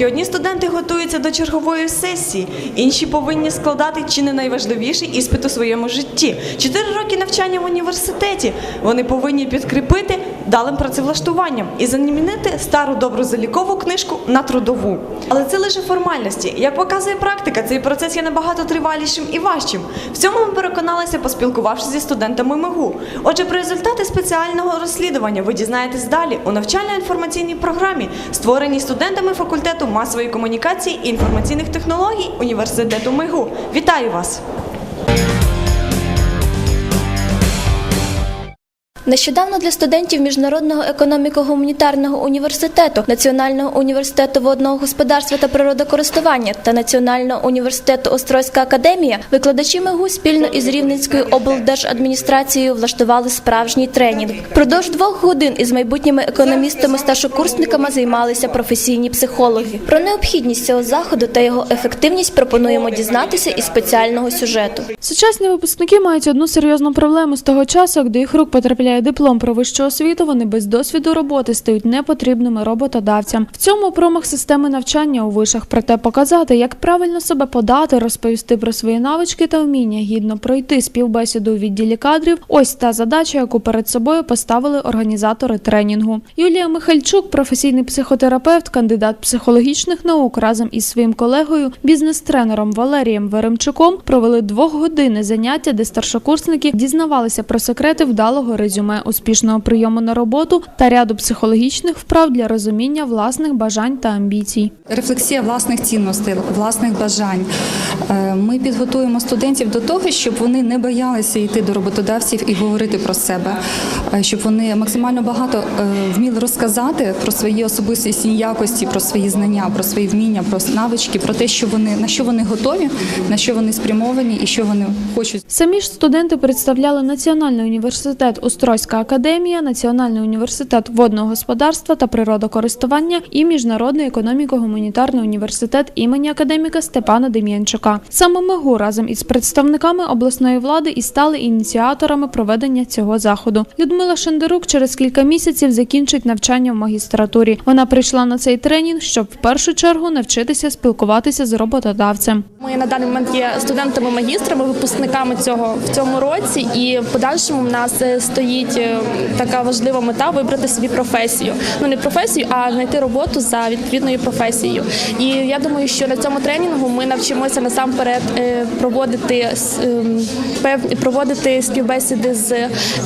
Поки одні студенти готуються до чергової сесії, інші повинні складати чи не найважливіший іспит у своєму житті. Чотири роки навчання в університеті вони повинні підкріпити далим працевлаштуванням і замінити стару добру залікову книжку на трудову. Але це лише формальності. Як показує практика, цей процес є набагато тривалішим і важчим. В цьому ми переконалися, поспілкувавшись зі студентами МИГУ. Отже, про результати спеціального розслідування ви дізнаєтесь далі у навчально-інформаційній програмі, створеній студентами факультету масової комунікації і інформаційних технологій університету МИГУ. Вітаю вас! Нещодавно для студентів Міжнародного економіко-гуманітарного університету, Національного університету водного господарства та природокористування та Національного університету Острозька академія викладачі МИГУ спільно із Рівненською облдержадміністрацією влаштували справжній тренінг. Продовж двох годин із майбутніми економістами-старшокурсниками займалися професійні психологи. Про необхідність цього заходу та його ефективність пропонуємо дізнатися із спеціального сюжету. Сучасні випускники мають одну серйозну проблему з того часу, як їх рук потрапляє диплом про вищу освіту. Вони без досвіду роботи стають непотрібними роботодавцям. В цьому промах системи навчання у вишах. Проте показати, як правильно себе подати, розповісти про свої навички та вміння, гідно пройти співбесіду у відділі кадрів. Ось та задача, яку перед собою поставили організатори тренінгу. Юлія Михальчук, професійний психотерапевт, кандидат психологічних наук, разом із своїм колегою, бізнес-тренером Валерієм Веремчуком провели двохгодинне заняття, де старшокурсники дізнавалися про секрети вдалого резюме, успішного прийому на роботу та ряду психологічних вправ для розуміння власних бажань та амбіцій. Рефлексія власних цінностей, власних бажань. Е, Ми підготуємо студентів до того, щоб вони не боялися йти до роботодавців і говорити про себе, е, щоб вони максимально багато е, вміли розказати про свої особистісні якості, про свої знання, про свої вміння, про навички, про те, що вони на що вони готові, на що вони спрямовані і що вони хочуть. Самі ж студенти представляли Національний університет Острозька академія, Національний університет водного господарства та природокористування і Міжнародний економіко-гуманітарний університет імені академіка Степана Дем'янчука. Саме МИГУ разом із представниками обласної влади і стали ініціаторами проведення цього заходу. Людмила Шендерук через кілька місяців закінчить навчання в магістратурі. Вона прийшла на цей тренінг, щоб в першу чергу навчитися спілкуватися з роботодавцем. Ми на даний момент є студентами-магістрами, випускниками цього в цьому році, і в подальшому в нас е, стоїть е, така важлива мета вибрати собі професію. Ну не професію, а знайти роботу за відповідною професією. І я думаю, що на цьому тренінгу ми навчимося насамперед е, проводити ем, проводити співбесіди з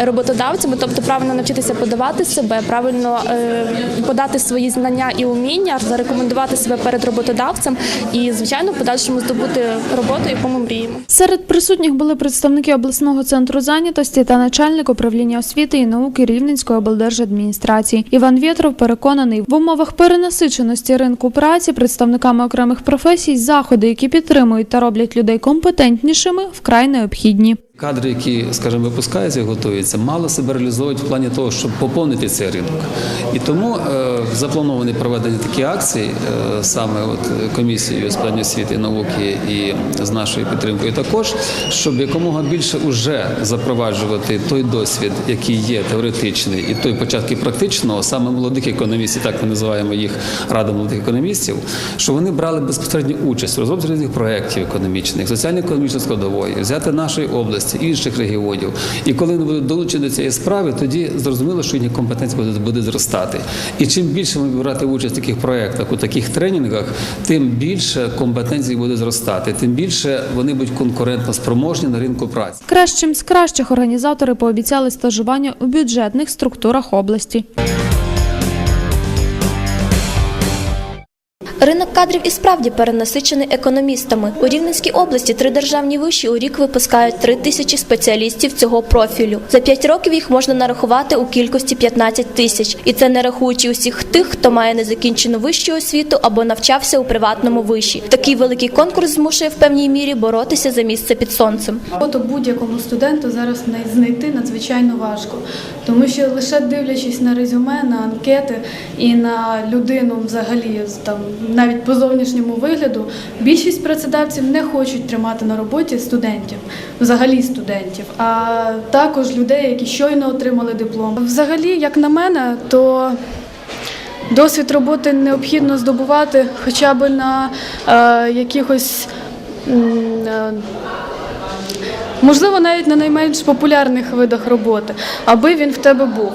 роботодавцями, тобто правильно навчитися подавати себе, правильно е, подати свої знання і уміння, зарекомендувати себе перед роботодавцем і, звичайно, в подальшому здобути роботу, яку ми мріємо. Серед присутніх були представники обласного центру зайнятості та начальник управління освіти і науки Рівненської облдержадміністрації. Іван Вєтров переконаний, в умовах перенасиченості ринку праці представниками окремих професій заходи, які підтримують та роблять людей компетентнішими, вкрай необхідні. Кадри, які, скажімо, випускаються і готуються, мало себе реалізовують в плані того, щоб поповнити цей ринок. І тому е, заплановані проведення такі акції е, саме от комісією з питань освіти науки і з нашою підтримкою також, щоб якомога більше уже запроваджувати той досвід, який є теоретичний, і той початки практичного, саме молодих економістів, так ми називаємо їх рада молодих економістів, щоб вони брали безпосередню участь в розробці різних проєктів економічних, соціально-економічної складової, взяти нашої області, інших регіонів. І коли вони будуть долучені до цієї справи, тоді зрозуміло, що їхня компетенція буде, буде зростати. І чим більше ми брати участь в таких проєктах, у таких тренінгах, тим більше компетенції буде зростати, тим більше вони будуть конкурентно спроможні на ринку праці. Кращим з кращих організатори пообіцяли стажування у бюджетних структурах області. Ринок кадрів і справді перенасичений економістами. У Рівненській області три державні виші у рік випускають три тисячі спеціалістів цього профілю. За п'ять років їх можна нарахувати у кількості 15 тисяч, і це не рахуючи усіх тих, хто має незакінчену вищу освіту або навчався у приватному виші. Такий великий конкурс змушує в певній мірі боротися за місце під сонцем. Роботу будь-якому студенту зараз не- знайти надзвичайно важко, тому що лише дивлячись на резюме, на анкети і на людину взагалі там навіть по зовнішньому вигляду, більшість працедавців не хочуть тримати на роботі студентів, взагалі студентів, а також людей, які щойно отримали диплом. Взагалі, як на мене, то досвід роботи необхідно здобувати хоча б на е, якихось. е, Можливо, навіть на найменш популярних видах роботи, аби він в тебе був.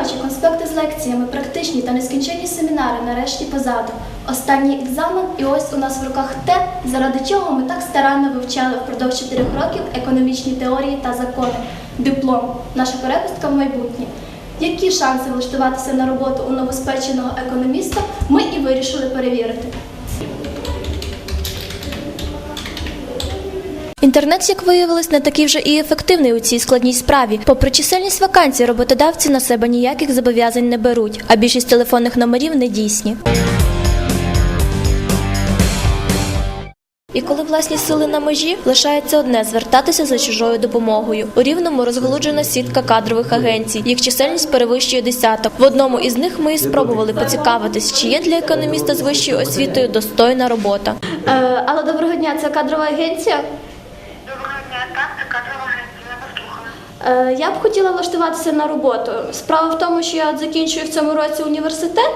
Ночі, конспекти з лекціями, практичні та нескінченні семінари нарешті позаду. Останній екзамен, і ось у нас в руках те, заради чого ми так старанно вивчали впродовж чотирьох років економічні теорії та закони. Диплом, наша перепустка в майбутнє. Які шанси влаштуватися на роботу у новоспеченого економіста, ми і вирішили перевірити. Інтернет, як виявилось, не такий вже і ефективний у цій складній справі. Попри чисельність вакансій, роботодавці на себе ніяких зобов'язань не беруть, а більшість телефонних номерів не дійсні. І коли власні сили на межі, лишається одне звертатися за чужою допомогою. У рівному розголуджена сітка кадрових агенцій. Їх чисельність перевищує десяток. В одному із них ми і спробували поцікавитись, чи є для економіста з вищою освітою достойна робота. Е, але доброго дня, це кадрова агенція. Доброго дня, так, це кадрова агенція, я вас слухаю. Е, Я б хотіла влаштуватися на роботу. Справа в тому, що я закінчую в цьому році університет,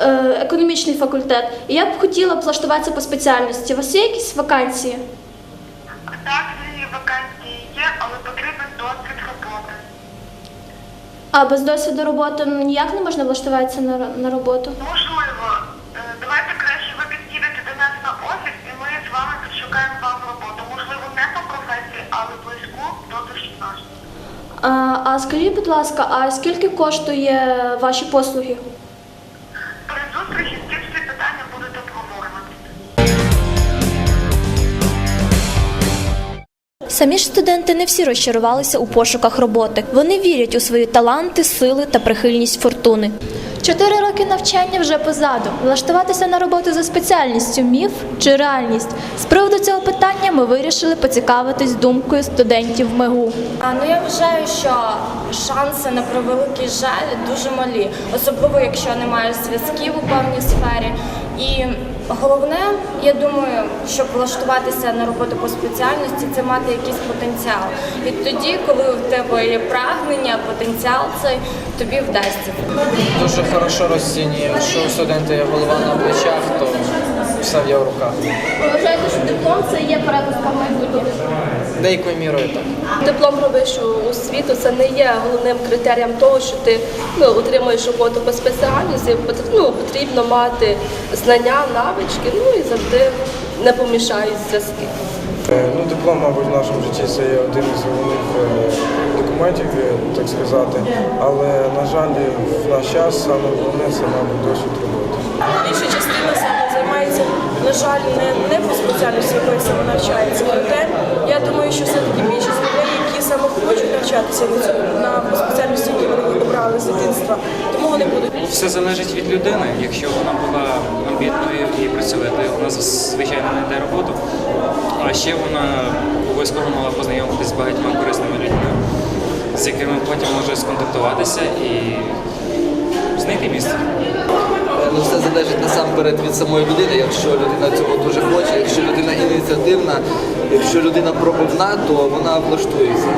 е, економічний факультет, і я б хотіла б влаштуватися по спеціальності. У вас є якісь вакансії? Так, вакансії є, але потрібен досвід роботи. А без досвіду роботи ніяк не можна влаштуватися на, на роботу. Можливо, А, скажіть, будь ласка, а скільки коштує ваші послуги? При зустрічі всі питання будуть обговорюватися. Самі ж студенти не всі розчарувалися у пошуках роботи. Вони вірять у свої таланти, сили та прихильність фортуни. Чотири роки навчання вже позаду. Влаштуватися на роботу за спеціальністю міф чи реальність. З приводу цього питання ми вирішили поцікавитись думкою студентів МЕГУ. А, ну я вважаю, що шанси на превеликий жаль дуже малі, особливо якщо немає зв'язків у певній сфері. І головне, я думаю, щоб влаштуватися на роботу по спеціальності, це мати якийсь потенціал. І тоді, коли в тебе є прагнення, потенціал цей тобі вдасться. Дуже хорошо розцінює, що у студента є голова на плечах, то все в руках. Ви вважаєте, що диплом це є перепустка в майбутнє? Деякою мірою так. Диплом про вищу освіту це не є головним критерієм того, що ти ну, отримуєш роботу по спеціальності. Ну, потрібно мати знання, навички, ну і завжди не помішають зв'язки. Е, Ну, диплом, мабуть, в нашому житті це є один із головних е, документів, так сказати. Але, на жаль, в наш час саме головне це, мабуть, досвід роботи. Більша частина на жаль, не, не по спеціальності, якої саме навчається. Проте я думаю, що все-таки більшість людей, які саме хочуть навчатися на спеціальності, які вони обрали з дитинства, тому вони будуть. Все залежить від людини. Якщо вона була амбітною і працьовитою, вона звичайно знайде роботу. А ще вона обов'язково мала познайомитися з багатьма корисними людьми, з якими потім може сконтактуватися і знайти місце. Ну, все залежить насамперед від самої людини. Якщо людина цього дуже хоче, якщо людина ініціативна, якщо людина пробивна, то вона влаштується.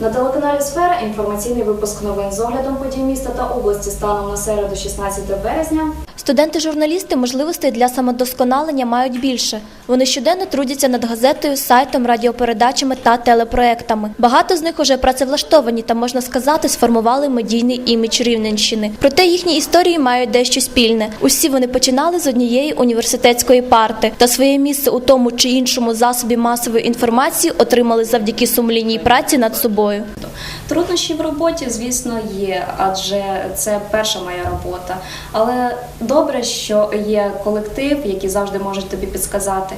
На телеканалі Сфера інформаційний випуск новин з оглядом подій міста та області станом на середу 16 березня. Студенти-журналісти можливостей для самодосконалення мають більше. Вони щоденно трудяться над газетою, сайтом, радіопередачами та телепроектами. Багато з них уже працевлаштовані та можна сказати, сформували медійний імідж Рівненщини. Проте їхні історії мають дещо спільне. Усі вони починали з однієї університетської парти та своє місце у тому чи іншому засобі масової інформації отримали завдяки сумлінній праці над собою. Труднощі в роботі, звісно, є, адже це перша моя робота. Але добре, що є колектив, який завжди може тобі підсказати.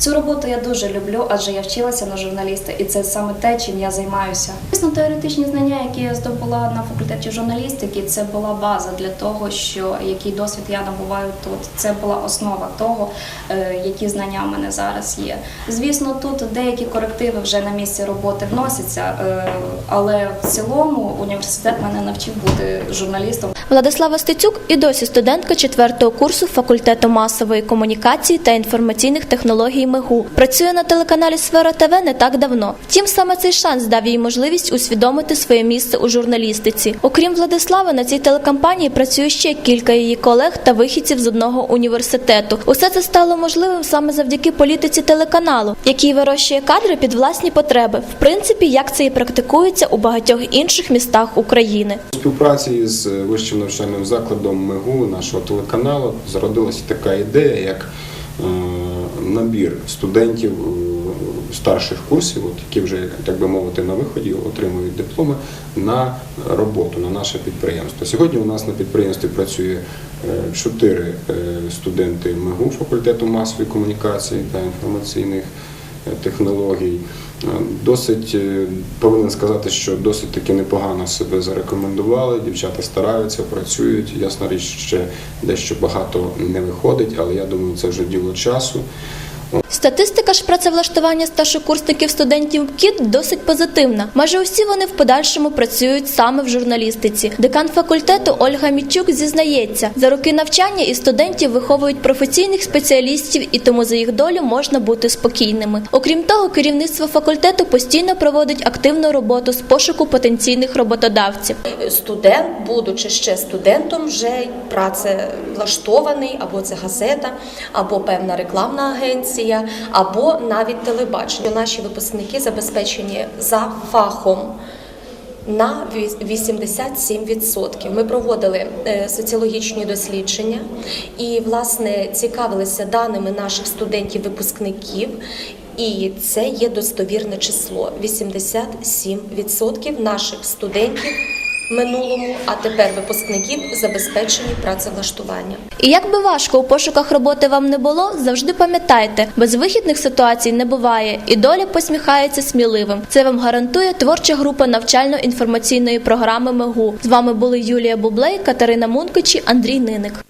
Цю роботу я дуже люблю, адже я вчилася на журналіста, і це саме те, чим я займаюся. Звісно, теоретичні знання, які я здобула на факультеті журналістики, це була база для того, що який досвід я набуваю тут. Це була основа того, е, які знання в мене зараз є. Звісно, тут деякі корективи вже на місці роботи вносяться, е, але в цілому університет мене навчив бути журналістом. Владислава Стецюк і досі студентка четвертого курсу факультету масової комунікації та інформаційних технологій МИГУ. Працює на телеканалі Сфера ТВ не так давно. Втім, саме цей шанс дав їй можливість усвідомити своє місце у журналістиці. Окрім Владислави, на цій телекампанії працює ще кілька її колег та вихідців з одного університету. Усе це стало можливим саме завдяки політиці телеканалу, який вирощує кадри під власні потреби. В принципі, як це і практикується у багатьох інших містах України. У співпраці з вищим навчальним закладом МИГУ нашого телеканалу зародилася така ідея, як е, набір студентів е, старших курсів, от, які вже, так би мовити, на виході отримують дипломи на роботу на наше підприємство. Сьогодні у нас на підприємстві працює е, чотири е, студенти МГУ факультету масової комунікації та інформаційних технологій. Е, Досить е, повинен сказати, що досить таки непогано себе зарекомендували. Дівчата стараються, працюють. Ясна річ, ще дещо багато не виходить, але я думаю, це вже діло часу. Статистика ж працевлаштування старшокурсників студентів КІТ досить позитивна. Майже усі вони в подальшому працюють саме в журналістиці. Декан факультету Ольга Мічук зізнається, за роки навчання і студентів виховують професійних спеціалістів, і тому за їх долю можна бути спокійними. Окрім того, керівництво факультету постійно проводить активну роботу з пошуку потенційних роботодавців. студент, будучи ще студентом, вже працевлаштований, або це газета, або певна рекламна агенція, або навіть телебачення. Наші випускники забезпечені за фахом. На 87%. Ми проводили е, соціологічні дослідження і, власне, цікавилися даними наших студентів-випускників. І це є достовірне число. 87% наших студентів минулому, а тепер випускників забезпечені працевлаштуванням. І як би важко у пошуках роботи вам не було, завжди пам'ятайте, безвихідних ситуацій не буває, і доля посміхається сміливим. Це вам гарантує творча група навчально-інформаційної програми МЕГУ. З вами були Юлія Бублей, Катерина Мункичі, Андрій Ниник.